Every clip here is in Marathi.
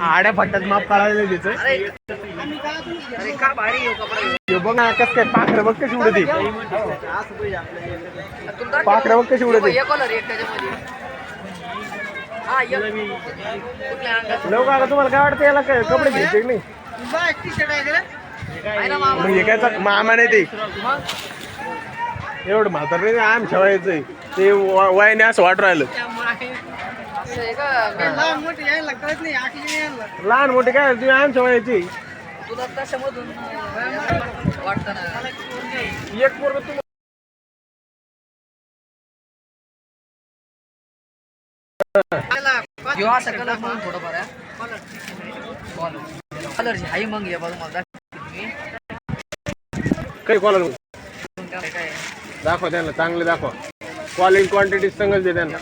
आड्या फट्ट्यात माप काढायला तिचं हे. बघ ना कस काय पाखरं बघ कशी उडते. तुला पाखरं बघ कशी उडते. हा लोक आता तुम्हाला काय वाटतं याला काय कपडे घ्यायचे की नाही? मग हे काय मामा नाही ते. एवढं म्हातार नाही आम ठेवायचंय ते वयाने असं वाट राहिलं. लहान मोठी काय तुम्ही आमच्या ठेवायची तुला कशामधून वाटतं ना एक पोरग तुम्ही कलर म्हणून थोडंफार कलरची हाई मग मला काही कॉलर काय दाखवा त्यांना चांगले दाखवा. क्वालिटी क्वांटिटी संगच दे त्यांना.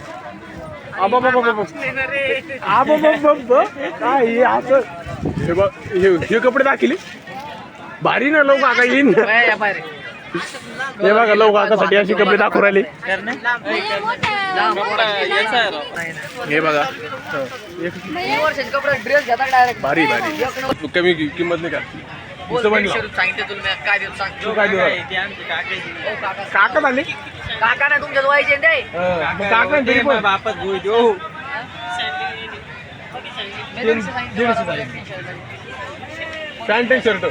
काय हे असं? हे बघ हे हे कपडे दाखिले. भारी ना लोक आता येईन. हे बघा लोक आतासाठी अशी कपडे दाखवू राहिले. हे बघा. एक तीन वर्षाचे कपडे ड्रेस घेता डायरेक्ट भारी. भारी. कमी कि- किंमत नाही का? बोल, इथं बनला. दीडशे रुपये सांगितले तुला मी. काय देतो सांग. तू काय देऊ? राहिला? ओ, काका. काका झाले? काका नाही तुमच्या व्हायचे ते? मग काका आणि तरी पण. मी दीडशे सांगितले दीडशे बरोबर, सांगितले. तीनशे रुपये. पॅन्ट आणि शर्ट.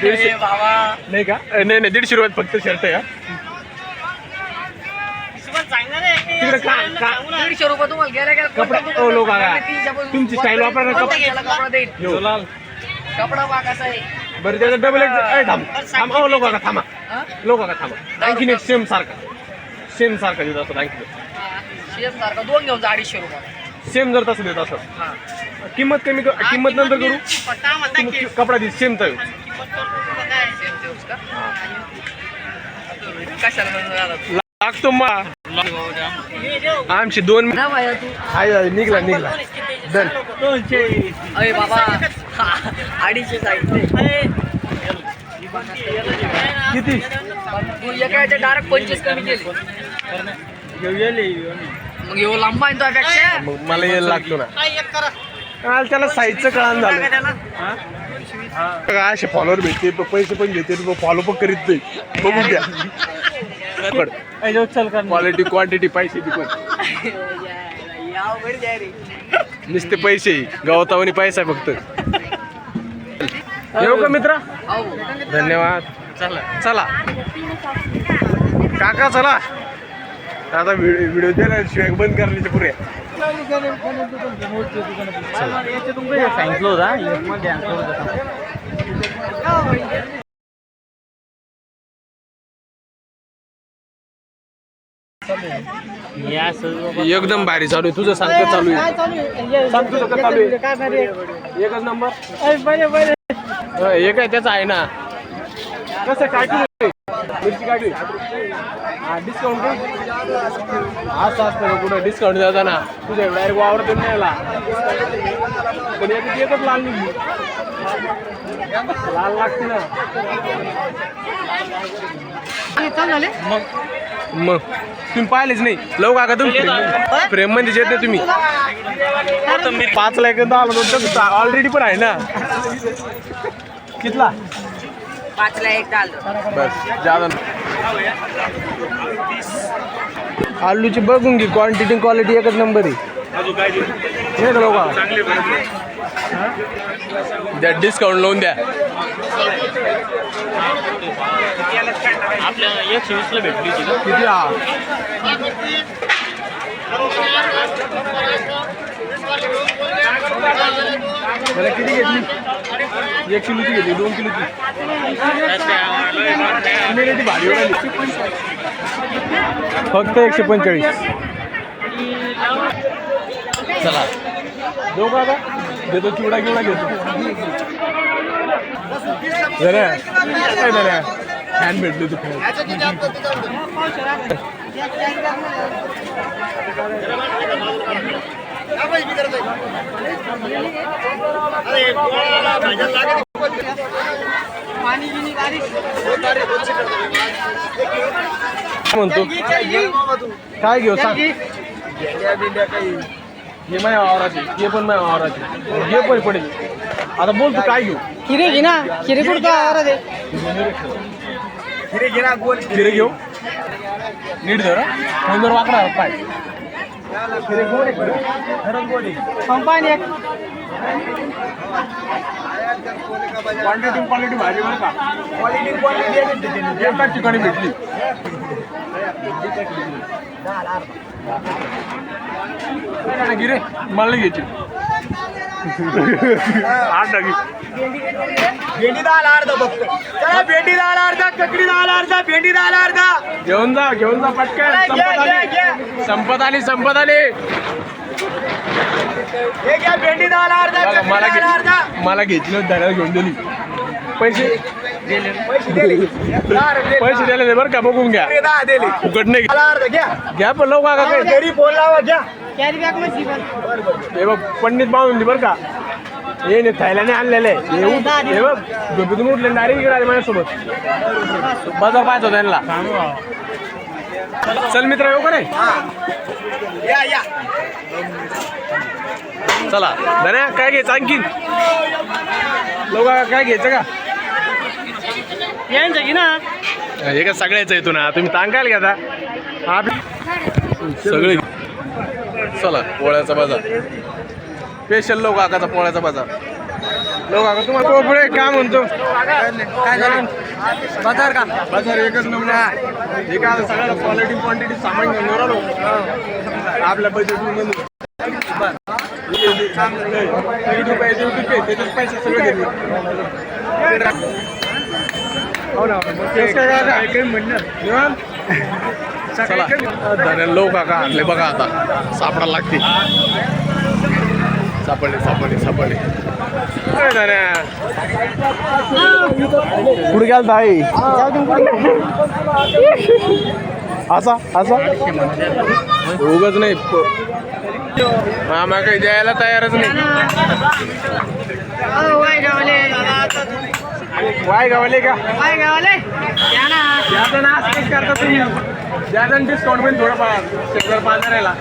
दीडशे. ए, बाबा. नाही का? अ, नाही नाही दीडशे रुपयात फक्त शर्ट आहे का तिकडे का का- दीडशे रुपये तुम्हाला गेले का कपडा ओ लोक आला. तुमची स्टाईल वापरा ना कपडा. कपडा देईल यो. कपडा बा कसा आहे. बरं त्याचा डबल एक ए, थांब. थांब ओ लोक का थांबा? लोक का थांबा. आणखीन एक सेम सारखा. सेम सारखा देत असत आणखी हा. शेम सारखा. दोन घेऊन जा अडीचशे रुपये. सेम जर तसं देत असत. हा. किंमत कमी क- किंमत नंतर करू? किंमत- कपडा दे सेम तर सेम देऊस का? कशाला म्हणून राहिला तू? लागतो मा. आमची दोन ना बाया तू. हाय हाय, निघला निघला. डन अरे बाबा. हा, अडीचशे सांगितले. किती? तू एकाच्या डायरेक्ट पंचवीस कमी केले. मग येऊ लांबा आहे तो पेक्षा? मग मला यायला लागतो ना. काल त्याला साईजचं कळान झालं. बघा, असे फॉलोअर भेटते प- पैसे पण घेते फॉलो पण करीत नाही. बघून घ्या क्वालिटी क्वांटिटी पैसे बी पण नुसते पैसे गवतावणी पैसा आहे फक्त. येऊ का मित्र? धन्यवाद. चला. चला. काका चला. आता व्हिडिओ व्हिडिओ दिला शिवाय बंद करण्याचे पुरे सांगितलं होता. एकदम भारी चालू आहे. तुझं सांगतो चालू आहे. सांग तुझं का चालू आहे? एकच नंबर? हं, एक आहे त्याचा आहे ना. कसं काय? मिरची काय? हा डिस्काउंट असं असतं कुठं डिस्काउंट देता ना. तुझ्या डायरेक्ट वावरतून नाही आला पण याची एकच लाल निघली. लाल लागते ना. मग? तुम्ही पाहिलेच नाही. लव काका तुम्ही. प्रेममध्ये येत नाही तुम्ही. पाच ला एकदा आला तर ऑलरेडी पण आहे ना. कितला? पाचला एक आलं बस जादा आलूची बघून घे क्वांटिटी क्वालिटी एकच नंबर आहे. हे का लोक द्या डिस्काउंट लावून द्या. आपल्याला एकशे वीसला भेटली किती? मला किती घेतली? एक किलोची घेतली दोन किलोची किती भारी फक्त एकशे पंचेचाळीस. चला. देऊ का आता? देतो चिवडा किवडा घेतो. जरा. काय जरा? फॅन भेटले तू म्हणतो? काय घेऊ? सांग. हे माझ्या वावराचे हे पण माझ्या वावराचे हे पण पडेल आता बोल तू काय घेऊ? खिरे घे ना खिरे कुठं आवरा दे खिरे घेऊ? नीट धर फोनवर वाकडा पाय. खिरे गोड आहे खिरे. खरंच गोड आहे पंपाने एक. क्वांटिटी क्वालिटी भाजी बरं का? क्वालिटी क्वालिटी एकाच ठिकाणी भेटली. गिरे मला नाही घ्यायची. आठ टाकी. भेंडी दहाला अर्धा फक्त. चला भेंडी दहाला अर्धा ककडी दहाला अर्धा भेंडी दहाला अर्धा. घेऊन जा घेऊन जा पटकन. घ्या, संपत घ्या, आली घ्या. संपत आली संपत आली. हे घ्या भेंडी दहाला अर्धा बघा, ककडी मला दहाला अर्धा. घे मला घेतली घेऊन दिली. पैसे पैसे दिले. बरं का बघून घ्या. फुकट नाही घ्या. घ्या पण लवकर घरी फोन लावा घ्या. कॅरी बॅगमध्ये पण. हे बघ पंडित बांधून दे बरं का? हे नाही थैल्याने आणलेलं आहे. हे उठ- हे बघ झोपेतून उठले डायरेक्ट इकडे आले माझ्यासोबत. बाजार पाहायचं होता त्यांना. चल मित्र येऊ का नाही या या चला. धन्या काय घ्यायचं आणखीन? लोक काय घ्यायचं का? यांचं घे ना? हे का सगळ्याच येतो ना तुम्ही तांगाल घ्या आता आप सगळे चला पोळ्याचा बाजार. स्पेशल लोक काकाचा पोळ्याचा बाजार. लोक काका तुम्हाला तो पुढे काय म्हणतो? बाजार का? बाजार एकच नमुना हे. काय आता सगळ्याला क्वालिटी क्वांटिटी सामान घेऊन राहिलो आपल्या बजेट त्याच्यात पैसे सगळे हो ना चला. लोक काका आणले बघा आता. सापडा लागते. सापडले सापडले सापडले. कुठे गेलता आई असा असा. उगच नाही. मामा काही द्यायला तयारच नाही. वाय गावाले का? वाय गावाले करता तुम्ही. द्याचं डिस्काउंट पण थोडं पा शेजार बाजारायला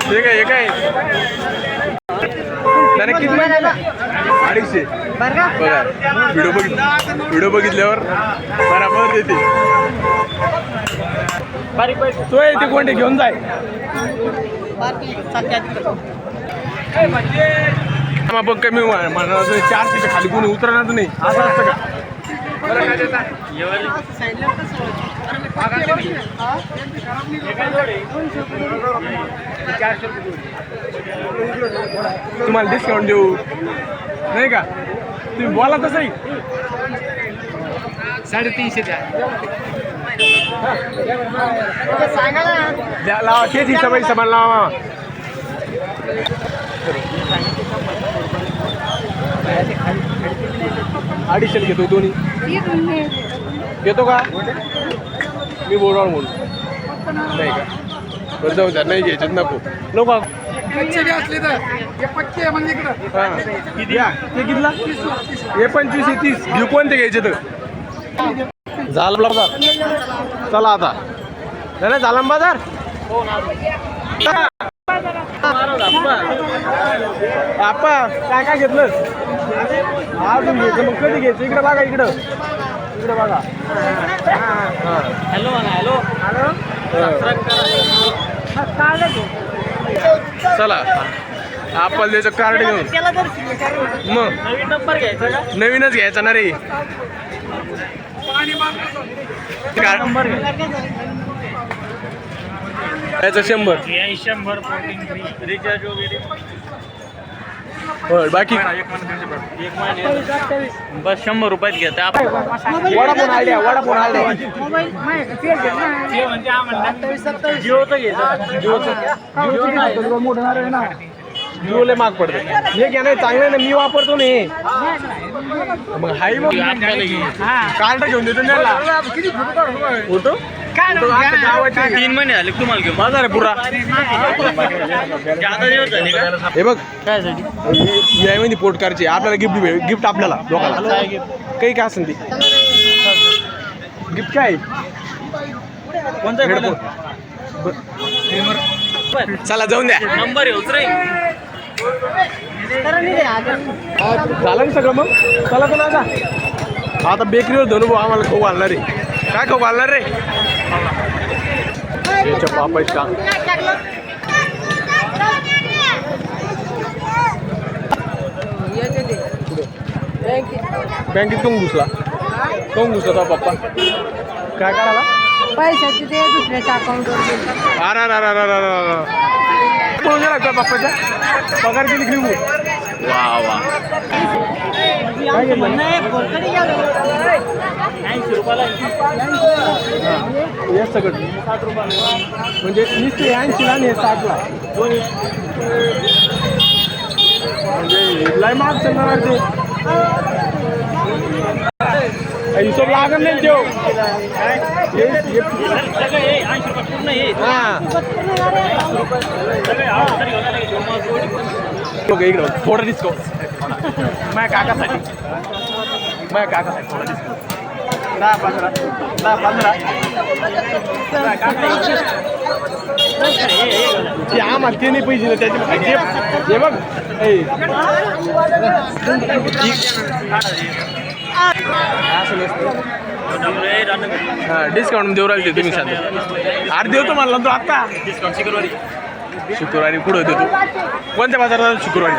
ठीक आहे हे काय? त्याने किती? अडीचशे. बरं का? बघा व्हिडिओ बघित व्हिडिओ बघितल्यावर बराबर देते बारीक पैसे तो येते कोणते घेऊन जाय. आपण कमी म्हणणार नाही, चार सीट खाली कोणी उतरणार नाही. असं असतं का? तुम्हाला डिस्काउंट देऊ. नाही का? तुम्ही बोला तसंही साडेतीनशे द्या. लावा तेच हिशोबाने सामान लावा. अडीचशे घेतो दोन्ही. घेतो का? मी बोलणार म्हणून. नाही का? बरं जाऊ द्या नाही घ्यायच्यात नको. नको. असले तर हे पक्के आहे म्हणजे इकडं. हा. किती या. ते कितीला? हे पंचवीस हे तीस. घेऊ कोणते घ्यायचे तर? झाला बाजार. चला आता. नाही नाही, झाला ना बाजार? आप्पा काय काय घेतलं अजून घ्यायचं. मग कधी घ्यायचं? इकडे बघा इकडं. इकडे बघा. हॅलो हॅलो चला. आपल्याला त्याचं कार्ड घेऊन मग. नवीन नंबर घ्यायचा का? नवीनच घ्यायचा ना रे. कार्ड नंबर याचं शंभर. शंभर रिचार्ज वगैरे. बाकी? बस शंभर रुपयात घेते आपण Vodafone Idea Vodafone Idea. Mobile जिओचं घ्यायचं जिओले माग पडते हे घ्या नाही चांगलं आहे ना मी वापरतो ना हे. मग हाय मग. कार्ड घेऊन देतो ना त्याला. फोटो. तीन महिने झाले तुम्हाला घेऊन? बाजार आहे पुरा. जादा दिवस झाले का हे बघ. काय साठी या मध्ये पोटकारची. आपल्याला गिफ्ट गिफ्ट आपल्याला लोकांना. काही काय असेल ती. गिफ्ट काय? कोणता चला जाऊन द्या. नंबर रे झालं ना सगळं मग? चला तर आता आता बेकरीवर धनु भाऊ आम्हाला खाऊ घालणार आहे. काय खाऊ घालणार रे? याच्या बापाच का बँकेत कोण घुसला. कोण घुसला तो पप्पा काय काढाला पैशाचे ते दुसऱ्याच्या अकाउंटवर अरे अरे अरे पप्पाच्या पगार किती घेऊ वा वा. हे सगळं हे सगळं म्हणजे नुसते ऐंशी आणि हे साठला म्हणजे लय मार्ग चालणार ते हिशोब लागत नाही देव हे- इकडं थोडं डिस्काउंट माझ्या काकासाठी. माझ्या काकासाठी थोडं डिस्काउंट दहा पंधरा. दहा पंधरा. दहा, काका. ते आम्हाला ते नाही पाहिजे ना त्याचे हे बघ. असं नसतं हा डिस्काउंट देऊ राहिले तुम्ही शांत आठ देऊ तुम्हाला तो आत्ता. डिस्काउंट शुक्रवारी शुक्रवारी पुढे देतो. कोणत्या बाजारात शुक्रवारी?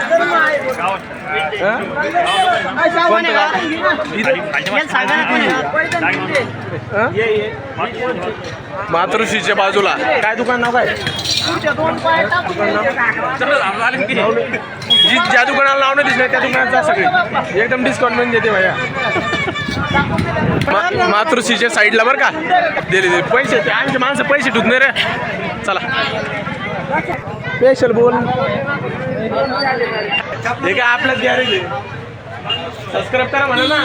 मातृश्रीच्या बाजूला. काय दुकान नाव काय? दुकान नाव? जी ज्या दुकानाला नाव नाही दिसलं त्या दुकानात जा सगळे. एकदम डिस्काउंटमध्ये देते भैया. मातृश्रीच्या साईडला बरं का? दिले दिले. पैसे ते आमचे माणसं पैसे ठुकणे रे चला. स्पेशल बोल. हे काय आपल्याच गॅरेज आहे? सबस्क्राईब करा म्हणा ना.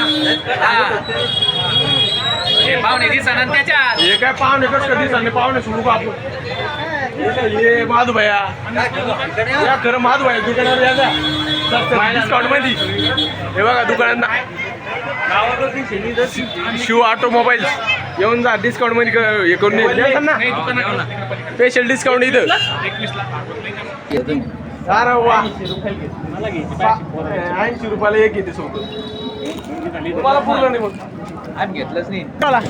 पाहुणे दिसणार त्याच्यात. हे काय पाहुणे कसं कधी सांगणे पाहुणे सुरू का आपण? हे या खरं माधू भैया दुकानावर या जा. डिस्काउंटमध्ये. हे बघा दुकानात शिव ऑटोमोबाईल येऊन जा डिस्काउंटमध्ये हे करून ना स्पेशल डिस्काउंट इथं. अरे वा. ऐंशी रुपयाला एक येते सोबत. तुम्हाला पुरलं नाही मग आज घेतलंच नाही. चला.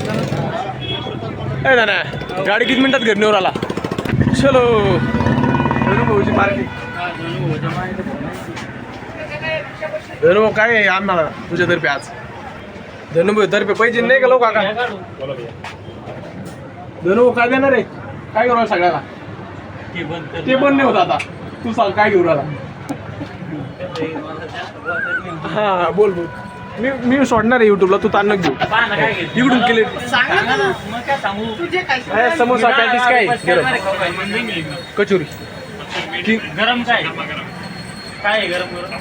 ना गाडी किती मिनिटात घरी नेवर आला चलो। भाऊची पार्टी. धनुभाऊ काय आहे? आम्हाला तुझ्यातर्फे आज. धनुभाऊ तर्फे पैसे नाही का लोक काका धनुभाऊ काय देणार आहे? काय करू सगळ्याला? ते पण नाही होत आता. तू सांग काय घेऊ राहिला हा बोल बोल. मी मी सोडणार आहे युट्यूबला तू ताणक घेऊ. इकडून केले. समोसा पॅटीस काय? गरम. कचोरी. गरम काय? काय आहे गरम गरम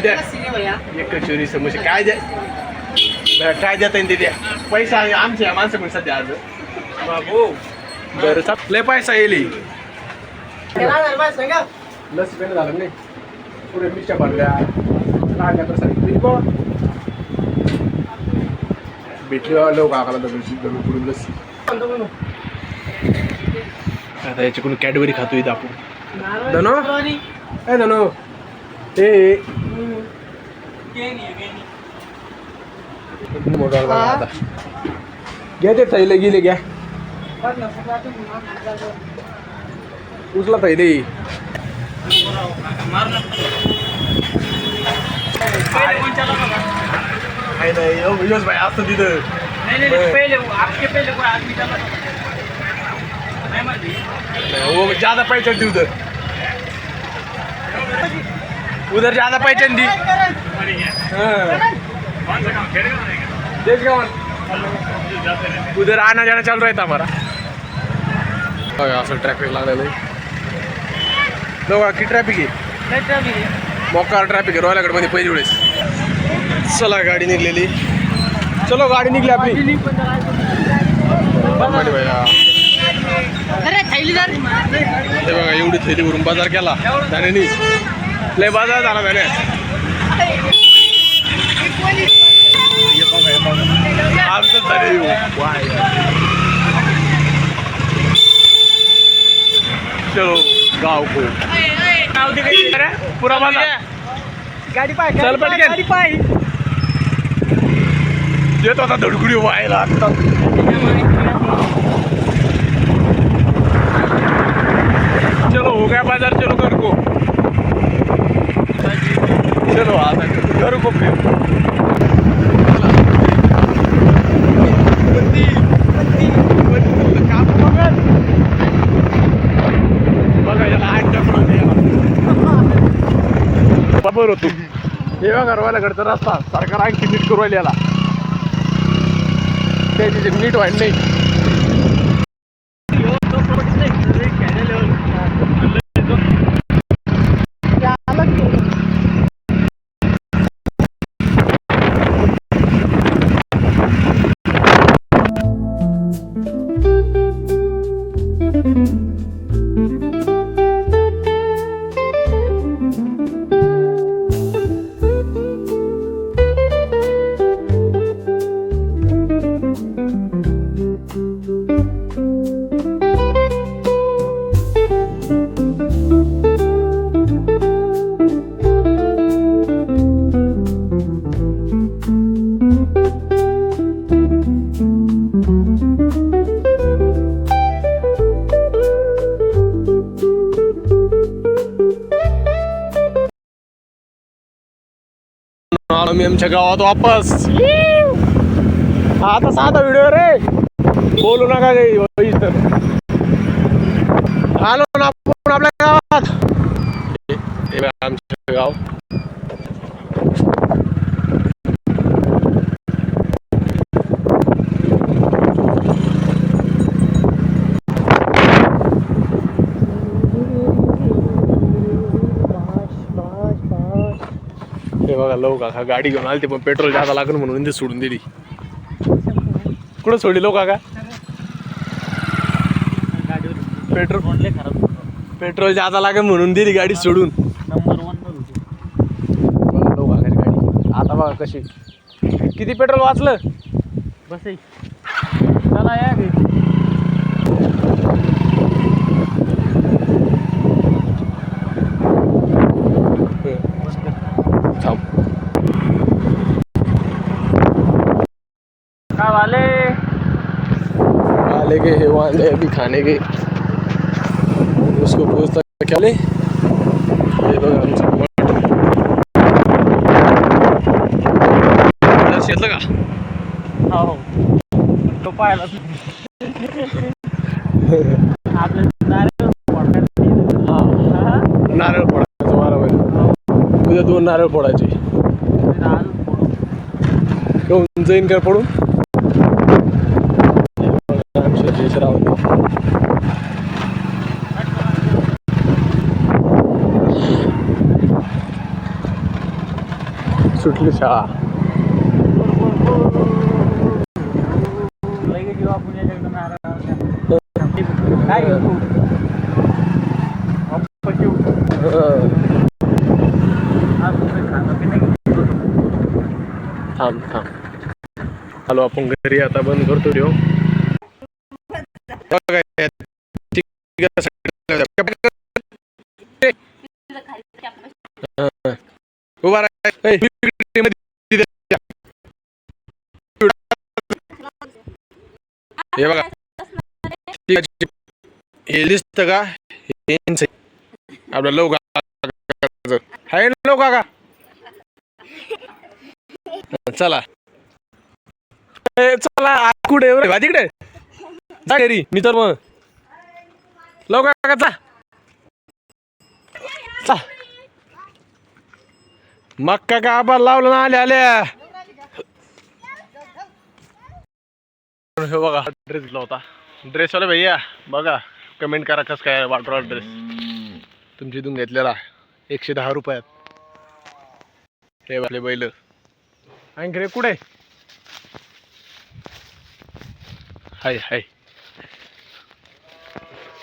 द्या. कचोरी समोसे. काय द्या? काय देता येईल ते द्या. पैसा आहे आमच्या माणसं पण सध्या आज. बाबू. बरं चाल. लय पैसा येईल. लस पेन झालं नाही? पुढे मिरच्या भरल्या काढल्या तर सांगितलं बघ भेटली लोक आकाला दगडची दगड पुढून लस्सी आता याच्याकडून कॅडबरी खातो इथं आपण. धनो? काय धनो. ए मोबाईल बघा घ्या ते थैले गेले घ्या. उचला थैले. नाही यो- योच भाई असतं तिथं नाही नाही नाही, पहिले आपके पहिले कोण आदमी त्याला नाही माहिती वो ज्यादा पैसा दी। उधर उधर ज्यादा पैसा दी हाँ। देश का उधर आना जाना चालू रहता हमारा असं ट्रॅफिक लागलेलं आहे बघा किती ट्रॅफिक आहे मोकार ट्रॅफिक आहे रॉयलगडमध्ये पहिली वेळेस. चला गाडी निघलेली. चलो गाडी निघली आपली. हे बघा एवढी थैली भरून बाजार केला. त्याने लय बाजार झाला त्याने. चलो गाव को पुरा बाजा गाडी पाय चल पटकन. गाडी पाय. येत होता धडकुडी व्हायला आता. चलो हो गया बाजार चलो घर को चलो आता घर को फिर बघा याला आठ टपडं द्या. बरोबर होतो. हे बघा रवायलाकडचा रस्ता. सरकार आणखी नीट करू राहिली याला त्याची नीट व्हायला नाही. आमच्या गावात वापस. हा आता साधा व्हिडिओ रे. बोलू नका काही तर आलो ना आपण आपल्या गावात. हे- आमचं गाव हे बघा लोक काका गाडी घेऊन आली ते पण पेट्रोल जादा लागेल म्हणून ते सोडून दिली. कुठं सोडली लोक काका पेट्रोल खराब पेट्रोल जादा लागेल म्हणून दिली गाडी सोडून. नंबर वन बघा काकाची गाडी. आता बघा कशी. किती पेट्रोल वाचलं? बस चला या वाले। आले के हे वाले अभी खाने के। उसको पूछता क्या ले? ये शेतलं का? हो. तो पाहिला. नारळ. हा? नारळ फोडायचं बरोबर उद्या दोन नारळ फोडायचे. घेऊन जाईन का पडून आमचे जयश्राव सुटली शाळा लगेच येऊ आपण याच्याकडे नारळ काय घेऊ तू वापस येऊ. हं. आज राजेश राऊत सुटली शाळा. थांब थांब. हॅलो आपण घरी आता बंद करतो देऊ उभा हे बघा हे दिसतं का आपला आपलं लोक आहे ना लोक का चला चला कुठे तिकडे जा घरी. मी तर मग लवकर का चा मक्का का आबा लावलं ना आल्या आल्या. हे बघा ड्रेस दिला होता. ड्रेसवाला भैया बघा कमेंट करा कसं काय वाटला ड्रेस तुमची इथून घेतलेला एकशे दहा रुपयात. हे आपले बैल. आणखी रे कुठे? हाय हाय.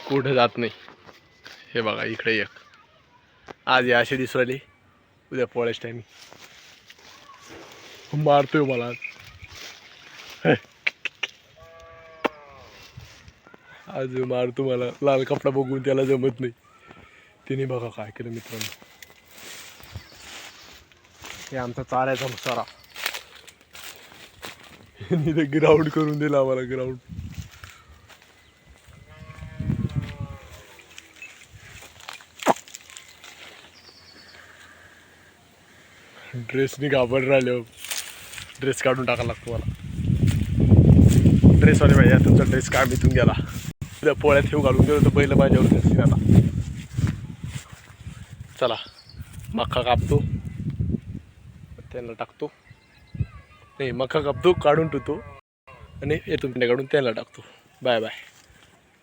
कुठं जात नाही. हे बघा इकडे एक. आज या असे दिसू राहिले उद्या पोळ्याच टाइम मारतोय मला आज. मारतो आज लाल कपडा बघून त्याला जमत नाही. तिने बघा काय केलं मित्रांनो. हे आमचा चाऱ्याचा मसारा. ग्राउंड करून दिला आम्हाला ग्राउंड ड्रेसनी घाबरत राहिले. ड्रेस काढून टाकायला लागतो मला. ड्रेसवाले पाहिजे तुमचा ड्रेस काय मिथून गेला. त्या पोळ्यात ठेव घालून गेलो तर पहिलं माझ्यावर दिसतील आता. चला मक्का कापतो. त्यांना टाकतो. नाही मक्का कापतो काढून ठेवतो. आणि येतो काढून त्यांना टाकतो. Bye bye.